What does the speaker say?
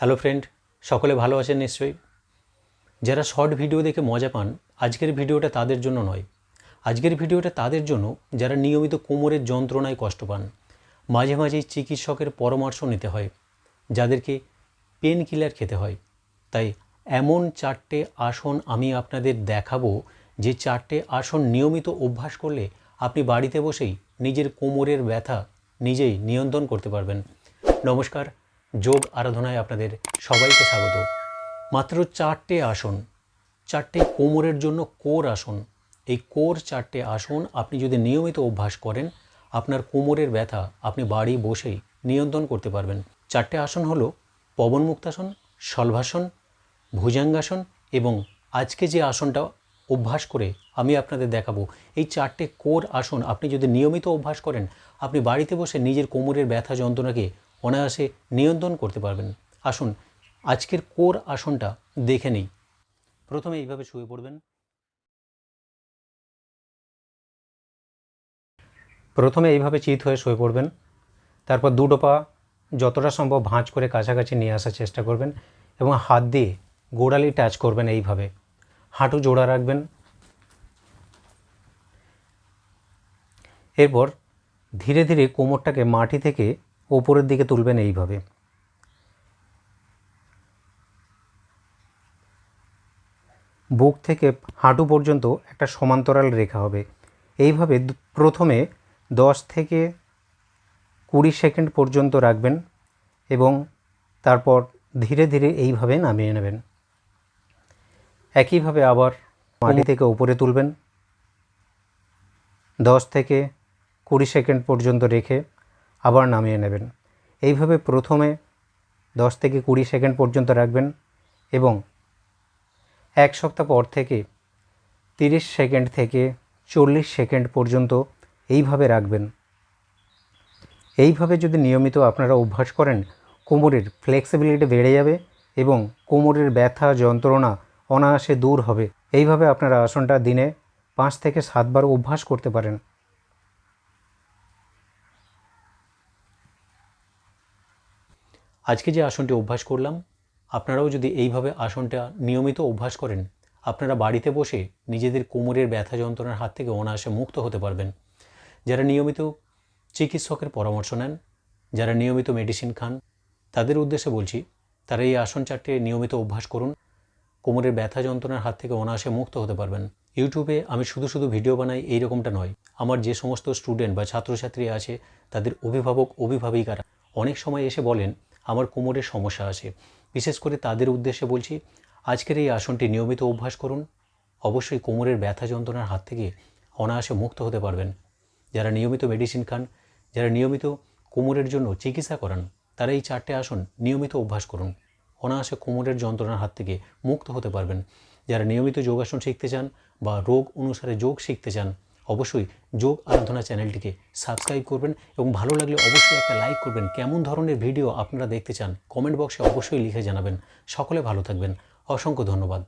Hello friend সকলে ভালো আছেন নিশ্চয়ই। যারা শর্ট ভিডিও দেখে মজা পান, আজকের ভিডিওটা তাদের জন্য নয়। আজকের ভিডিওটা তাদের জন্য যারা নিয়মিত কোমরের যন্ত্রণায় কষ্ট পান, মাঝে মাঝেই চিকিৎসকের পরামর্শ নিতে হয়, যাদেরকে পেন কিলার খেতে হয়। তাই এমন চারটে আসন আমি আপনাদের দেখাবো, যে চারটে আসন নিয়মিত অভ্যাস করলে আপনি বাড়িতে বসেই নিজের কোমরের ব্যথা নিজেই নিয়ন্ত্রণ করতে পারবেন। নমস্কার যোগ আরাধনায় আপনাদের সবাইকে স্বাগত। মাত্র চারটে আসন, চারটে কোমরের জন্য কোর আসন। এই কোর চারটে আসন আপনি যদি নিয়মিত অভ্যাস করেন, আপনার কোমরের ব্যথা আপনি বাড়ি বসেই নিয়ন্ত্রণ করতে পারবেন। চারটে আসন হলো পবন মুক্তাসন শলভাসন, ভুজাঙ্গাসন এবং আজকে যে আসনটা অভ্যাস করে আমি আপনাদের দেখাবো, এই চারটে কোর আসন আপনি যদি নিয়মিত অভ্যাস করেন, আপনি বাড়িতে বসে নিজের কোমরের ব্যথা যন্ত্রণাকে অনায়াসে নিয়ন্ত্রণ করতে পারবেন। আসুন, আজকের কোর আসনটা দেখে নিই। প্রথমে এইভাবে শুয়ে পড়বেন। প্রথমে এইভাবে চিত হয়ে শুয়ে পড়বেন। তারপর দুটো পা যতটা সম্ভব ভাঁজ করে কাছাকাছি নিয়ে আসার চেষ্টা করবেন এবং হাত দিয়ে গোড়ালি টাচ করবেন এইভাবে। হাঁটু জোড়া রাখবেন। এরপর ধীরে ধীরে কোমরটাকে মাটি থেকে ওপরের দিকে তুলবেন এইভাবে। বুক থেকে হাঁটু পর্যন্ত একটা সমান্তরাল রেখা হবে। এইভাবে প্রথমে দশ থেকে কুড়ি সেকেন্ড পর্যন্ত রাখবেন এবং তারপর ধীরে ধীরে এইভাবে নামিয়ে নেবেন। একইভাবে আবার মাটি থেকে উপরে তুলবেন। দশ থেকে কুড়ি সেকেন্ড পর্যন্ত রেখে আবার নামিয়ে নেবেন। এইভাবে প্রথমে দশ থেকে কুড়ি সেকেন্ড পর্যন্ত রাখবেন এবং এক সপ্তাহ পর থেকে তিরিশ সেকেন্ড থেকে চল্লিশ সেকেন্ড পর্যন্ত এইভাবে রাখবেন। এইভাবে যদি নিয়মিত আপনারা অভ্যাস করেন, কোমরের ফ্লেক্সিবিলিটি বেড়ে যাবে এবং কোমরের ব্যথা, যন্ত্রণা অনায়াসে দূর হবে। এইভাবে আপনারা আসনটা দিনে পাঁচ থেকে সাতবার অভ্যাস করতে পারেন। আজকে যে আসনটি অভ্যাস করলাম, আপনারাও যদি এইভাবে আসনটা নিয়মিত অভ্যাস করেন, আপনারা বাড়িতে বসে নিজেদের কোমরের ব্যথা যন্ত্রণার হাত থেকে অনায়াসে মুক্ত হতে পারবেন। যারা নিয়মিত চিকিৎসকের পরামর্শ নেন, যারা নিয়মিত মেডিসিন খান, তাদের উদ্দেশ্যে বলছি, তারা এই আসন চারটে নিয়মিত অভ্যাস করুন, কোমরের ব্যথা যন্ত্রণার হাত থেকে অনায়াসে মুক্ত হতে পারবেন। ইউটিউবে আমি শুধু শুধু ভিডিও বানাই এই রকমটা নয়। আমার যে সমস্ত স্টুডেন্ট বা ছাত্রছাত্রী আছে, তাদের অভিভাবক, অভিভাবিকারা অনেক সময় এসে বলেন আমার কোমরের সমস্যা আছে। বিশেষ করে তাদের উদ্দেশ্যে বলছি, আজকের এই আসনটি নিয়মিত অভ্যাস করুন। অবশ্যই কোমরের ব্যথা যন্ত্রণার হাত থেকে অনায়াসে মুক্ত হতে পারবেন। যারা নিয়মিত মেডিসিন খান, যারা নিয়মিত কোমরের জন্য চিকিৎসা করান, তারা এই চারটে আসন নিয়মিত অভ্যাস করুন। অনায়াসে কোমরের যন্ত্রণার হাত থেকে মুক্ত হতে পারবেন। যারা নিয়মিত যোগাসন শিখতে চান বা রোগ অনুসারে যোগ শিখতে চান অবশ্যই যোগ আরাধনা চ্যানেলটিকে সাবস্ক্রাইব করবেন এবং ভালো লাগলে অবশ্যই একটা লাইক করবেন। কেমন ধরনের ভিডিও আপনারা দেখতে চান, কমেন্ট বক্সে অবশ্যই লিখে জানাবেন। সকলে ভালো থাকবেন। অসংখ্য ধন্যবাদ।